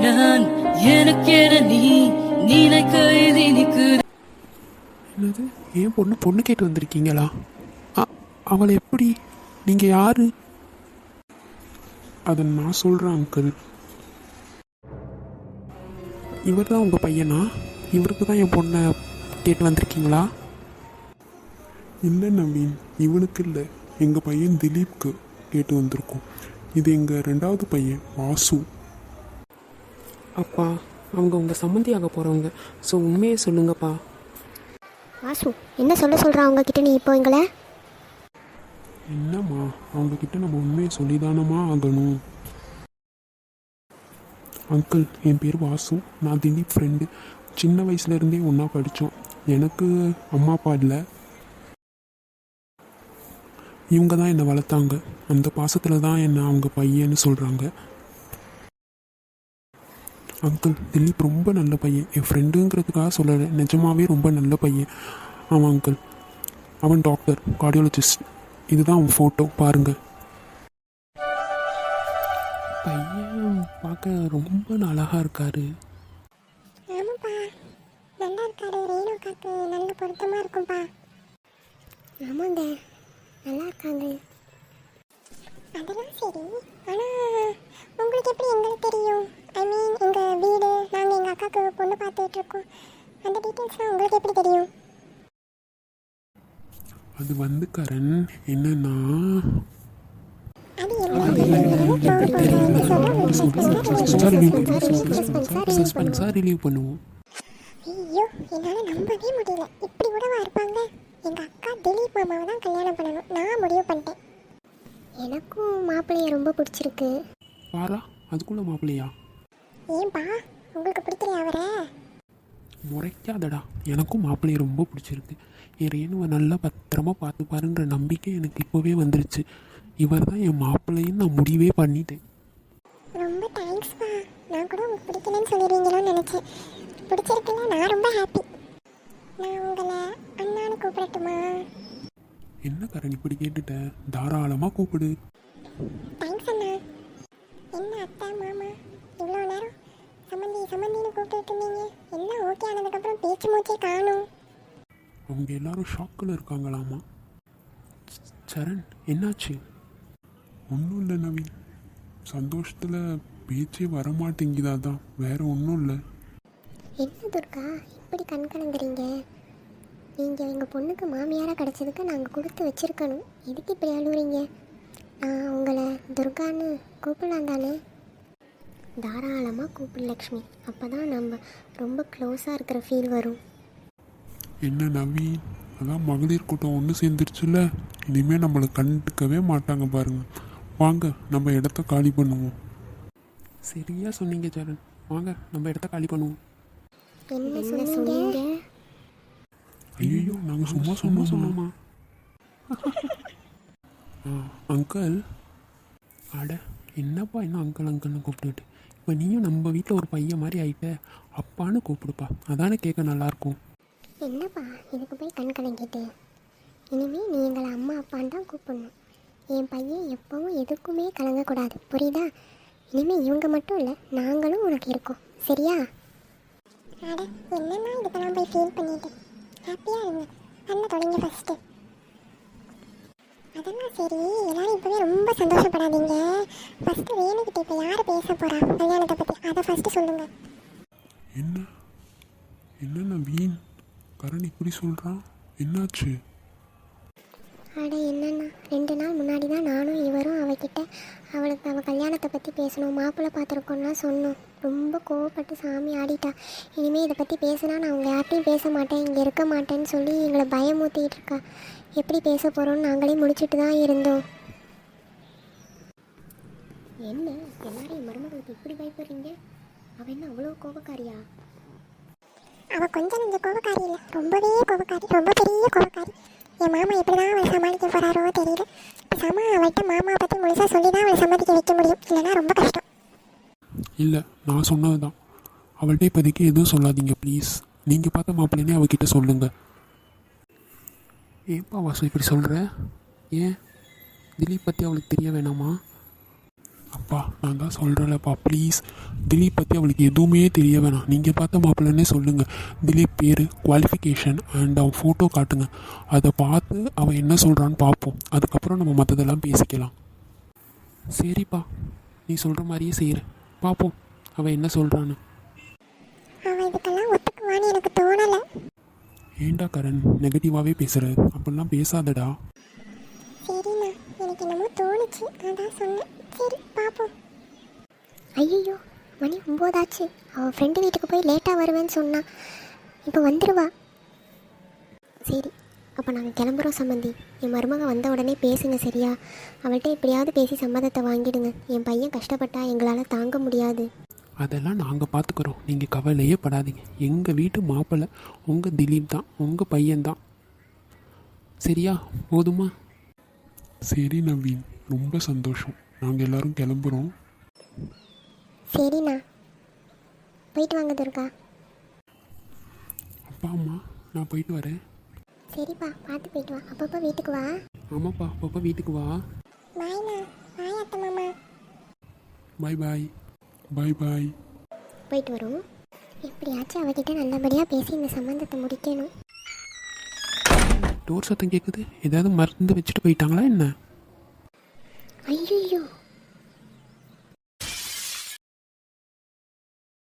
நான் எனக்கென நீ நினைக்க எழுதி நிற்குது. என்னது? ஏன் பொண்ணு பொண்ணு கேட்டு வந்திருக்கீங்களா? அவளை எப்படி? நீங்கள் யாரு? அதை நான் சொல்கிறேன் அங்கிள். இவர் தான் உங்கள் பையனா? இவருக்கு தான் என் பொண்ணை கேட்டு வந்திருக்கீங்களா? இல்லை நவீன் இவனுக்கு இல்லை. எங்கள் பையன் திலீப்க்கு கேட்டு வந்திருக்கோம். இது எங்கள் ரெண்டாவது பையன் வாசு. அப்பா அவங்க உங்கள் சம்மந்தியாக போகிறவங்க ஸோ உண்மையை சொல்லுங்கப்பா. வாசு என்ன சொல்ல சொல்கிறா அவங்க கிட்ட நீ இப்போ எங்களை? என்னம்மா அவங்கக்கிட்ட நம்ம உண்மையை சொல்லிதானம்மா ஆகணும். அங்கிள் என் பேர் வாசு. நான் திலீப் ஃப்ரெண்டு சின்ன வயசுலேருந்தே ஒன்றா படித்தோம் எனக்கு அம்மா அப்பா இல்லை. இவங்க தான் என்னை வளர்த்தாங்க. அந்த பாசத்தில் தான் என்னை அவங்க பையன்னு சொல்கிறாங்க அங்கிள் திலீப் ரொம்ப நல்ல பையன். என் ஃப்ரெண்டுங்கிறதுக்காக சொல்லலை நிஜமாவே ரொம்ப நல்ல பையன். அவன் அங்கிள் அவன் டாக்டர் கார்டியாலஜிஸ்ட் இதுதான் அவன் ஃபோட்டோ பாருங்கள் பையன் பார்க்க ரொம்ப அழகாக இருக்காரு. நல்லா இருக்காரு. ரேணுகாக்கு நல்ல பொருத்தமாக இருக்கும்ப்பா ஆமாங்க. நல்லா இருக்காங்க அதெல்லாம் சரி ஆனால் உங்களுக்கு எப்படி எங்களுக்கு தெரியும் ஐ மீன் எங்கள் வீடு நாங்கள் எங்கள் அக்காவுக்கு பொண்ணு பார்த்துட்டு இருக்கோம் அந்த டீட்டெயில்ஸ்லாம் உங்களுக்கு எப்படி தெரியும் அது வந்து கரண் என்னன்னா சஸ்பென்ஸாக ரிலீவ் பண்ணுவோம் ஐயோ என்னால் நம்பவே முடியல இப்படி கூடவா இருப்பாங்க எங்கள் அக்கா திலீப் மாமாவை தான் கல்யாணம் பண்ணணும் நான் முடிவு பண்ணிட்டேன் எனக்கும் மாப்பிள்ளைய ரொம்ப பிடிச்சிருக்கு பாரா அதுக்குள்ள மாப்பிள்ளையா ஏன்பா உங்களுக்கு பிடிக்கலையா அவரை முறைக்காதடா. எனக்கும் மாப்பிள்ளையை ரொம்ப பிடிச்சிருக்கு. என் ரேணுவை நல்லா பத்திரமா பார்த்துப்பாருன்ற நம்பிக்கை எனக்கு இப்போவே வந்துருச்சு. இவர் தான் என் மாப்பிள்ளைன்னு நான் முடிவே பண்ணிட்டேன். ரொம்ப தேங்க்ஸ்ப்பா நான் கூட உங்களுக்கு பிடிக்கலன்னு சொல்லிடுவீங்களோன்னு நினச்சேன். பிடிச்சிருக்குல்ல நான் ரொம்ப ஹாப்பி நான் உங்களை அண்ணான்னு கூப்பிடட்டுமா? என்ன கரண் இப்படி கேட்டுட்ட? தாராளமாக கூப்பிடு தேங்க்ஸ் அண்ணா என்ன அத்தை மாமா இவ்வளோ நேரம் சம்மந்தி சம்மந்தின்னு கூப்பிட்டுட்டு இருந்தீங்க எல்லாம் ஓகே ஆனதுக்கப்புறம் பேச்சு மூச்சே காணும். அவங்க எல்லாரும் ஷாக்கில் இருக்காங்களாமா? சரண் என்னாச்சு? ஒன்றும் இல்லை நவீன். சந்தோஷத்தில் பேச்சே வரமாட்டேங்குதா தான். வேற ஒன்றும் இல்லை. என்ன துர்கா இப்படி கண் கலங்குறீங்க? நீங்கள் எங்கள் பொண்ணுக்கு மாமியாராக கிடச்சதுக்கு நாங்கள் கொடுத்து வச்சிருக்கணும். எதுக்கு இப்படி அழுவுறீங்க? நான் உங்களை துர்கான்னு கூப்பிடலாம் தானே தாராளமாக கூப்பிடு லக்ஷ்மி. அப்போ தான் நம்ம ரொம்ப க்ளோஸாக இருக்கிற ஃபீல் வரும். என்ன நவீன்? அதான் மகளிர் கூட்டம் ஒன்று சேர்ந்துருச்சுல்ல? இனிமேல் நம்மளை கண்டுக்கவே மாட்டாங்க பாருங்க. வாங்க நம்ம இடத்த காலி பண்ணுவோம். சரியா சொன்னீங்க சரண் வாங்க நம்ம இடத்த காலி பண்ணுவோம். என்ன சொன்னீங்க? ஐயோ நாங்கள் சும்மா சும்மா சொன்னோம்? சொன்னோமா? அங்கிள் அட என்னப்பா இன்னும் அங்கிள் அங்கிள்னு கூப்பிட்டுட்டு இப்போ நீயும் நம்ம வீட்டில் ஒரு பையன் மாதிரி ஆயிட்ட. அப்பான்னு கூப்பிடுப்பா. அதானே கேட்க நல்லாயிருக்கும். என்னப்பா? இதுக்கு போய் கண் கலங்கிட்டு. இனிமேல் நீ எங்களை அம்மா அப்பான்னு தான் கூப்பிடணும். என் பையன் எப்பவும் எதுக்குமே கலங்கக்கூடாது. புரியுதா? இனிமேல் இவங்க மட்டும் இல்லை நாங்களும் உனக்கு இருக்கோம். சரியா? அட என்னன்னா இதுக்கெல்லாம் போய் ஃபீல் பண்ணிட்டு? ஹாப்பியாக இருங்க. பண்ண தொடங்கி ஃபஸ்ட்டு அதெல்லாம் சரி. எல்லாரும் இப்போவே ரொம்ப சந்தோஷப்படாதீங்க. ஃபஸ்ட்டு வேணுக்கிட்ட இப்போ யார் பேச போகிறா கல்யாணத்தை பற்றி அதை ஃபஸ்ட்டு சொல்லுங்கள் என்ன? என்ன நவீன்? கரண் இப்படி சொல்கிறான் என்னாச்சு? அட என்னண்ணா ரெண்டு நாள் முன்னாடி தான் நானும் இவரும் அவகிட்ட அவளுக்கு அவள் கல்யாணத்தை பற்றி பேசணும் மாப்பிள்ளை பார்த்துருக்கோன்னா சொன்னோம். ரொம்ப கோவப்பட்டு சாமி ஆடிட்டா. இனிமேல் இதை பற்றி பேசினா நான் அவங்க யார்ட்டையும் பேச மாட்டேன் இங்கே இருக்க மாட்டேன்னு சொல்லி எங்களை பயமூத்திட்டு இருக்கா. எப்படி பேச போகிறோம்னு நாங்களே முடிச்சுட்டு தான் இருந்தோம். என்ன? எல்லாரையும் மருமகளுக்கு இப்படி பயப்படுறீங்க? அவள் என்ன அவ்வளோ கோபக்காரியா? அவள் கொஞ்சம் நஞ்ச கோபக்காரி இல்லை. ரொம்பவே கோபக்காரி. ரொம்ப பெரிய கோபக்காரி. என் மாமா எப்படி தான் அவளை சமாளிக்க போகிறாரோ தெரியல. பேசாம அவள்கிட்ட மாமா பற்றி முழுசாக சொல்லி தான் அவளை சம்மதிக்க வைக்க முடியும். இல்லைன்னா ரொம்ப கஷ்டம். இல்லை நான் சொன்னது தான் அவள்கிட்ட இப்போதைக்கு எதுவும் சொல்லாதீங்க ப்ளீஸ் நீங்கள் பார்த்த மாப்பிள்ளைனே அவகிட்ட சொல்லுங்க. ஏன்பா வாசு இப்படி சொல்கிற ஏன்? திலீப் பற்றி அவளுக்கு தெரிய வேணாமா? அப்பா நான் தான் சொல்கிறேன்லப்பா ப்ளீஸ் திலீப் பற்றி அவளுக்கு எதுவுமே தெரிய வேணாம். நீங்கள் பார்த்த மாப்பிள்ளனே சொல்லுங்கள் திலீப் பேர் குவாலிஃபிகேஷன் அண்ட் அவன் ஃபோட்டோ காட்டுங்க. அதை பார்த்து அவன் என்ன சொல்கிறான்னு பார்ப்போம். அதுக்கப்புறம் நம்ம மற்றதெல்லாம் பேசிக்கலாம். சரிப்பா நீ சொல்கிற மாதிரியே செய்கிறேன் பார்ப்போம் அவன் என்ன சொல்கிறான்னு அவன் இதுக்கெல்லாம் ஒத்துக்குவான்னு எனக்கு தோணலை. ஏண்டா கரண் நெகட்டிவாகவே பேசுகிற அப்படிலாம் பேசாதடா. சரிண்ணா எனக்கு என்னமோ தோணுச்சு. அதான் சொன்னேன். சரி பார்ப்போம் ஐயோ மணி ஒம்போதாச்சு. அவள் ஃப்ரெண்டு வீட்டுக்கு போய் லேட்டாக வருவேன்னு சொன்னா. இப்போ வந்துடுவா சரி. அப்போ நாங்கள் கிளம்புறோம் சம்மந்தி என் மருமக வந்த உடனே பேசுங்க சரியா? அவள்கிட்ட எப்படியாவது பேசி சம்மதத்தை வாங்கிடுங்க. என் பையன் கஷ்டப்பட்டா எங்களால் தாங்க முடியாது. அதெல்லாம் நாங்கள் பார்த்துக்குறோம் நீங்கள் கவலையே படாதீங்க. எங்கள் வீட்டு மாப்பிள்ளை உங்கள் திலீப் தான் உங்கள் பையன்தான் சரியா? போதுமா? சரி நவீன். ரொம்ப சந்தோஷம். நாங்கள் எல்லாரும் கிளம்புறோம். சரிண்ணா போயிட்டு வாங்க துர்கா. அப்பா அம்மா நான் போயிட்டு வரேன். சரிப்பா பார்த்து போயிட்டு வா. அப்பப்போ வீட்டுக்கு வா. ஆமாப்பா அப்பப்போ வீட்டுக்கு வா. பாய்ண்ணா பாய் அத்தை மாமா. பாய் பாய் பாய் பாய் போயிட்டு வரோம். எப்படியாச்சும் அவகிட்ட நல்லபடியாக பேசி இந்த சம்மந்தத்தை முடிக்கணும். டோர் சத்தம் கேட்குது ஏதாவது மருந்து வச்சுட்டு போயிட்டாங்களா என்ன? ஐயோ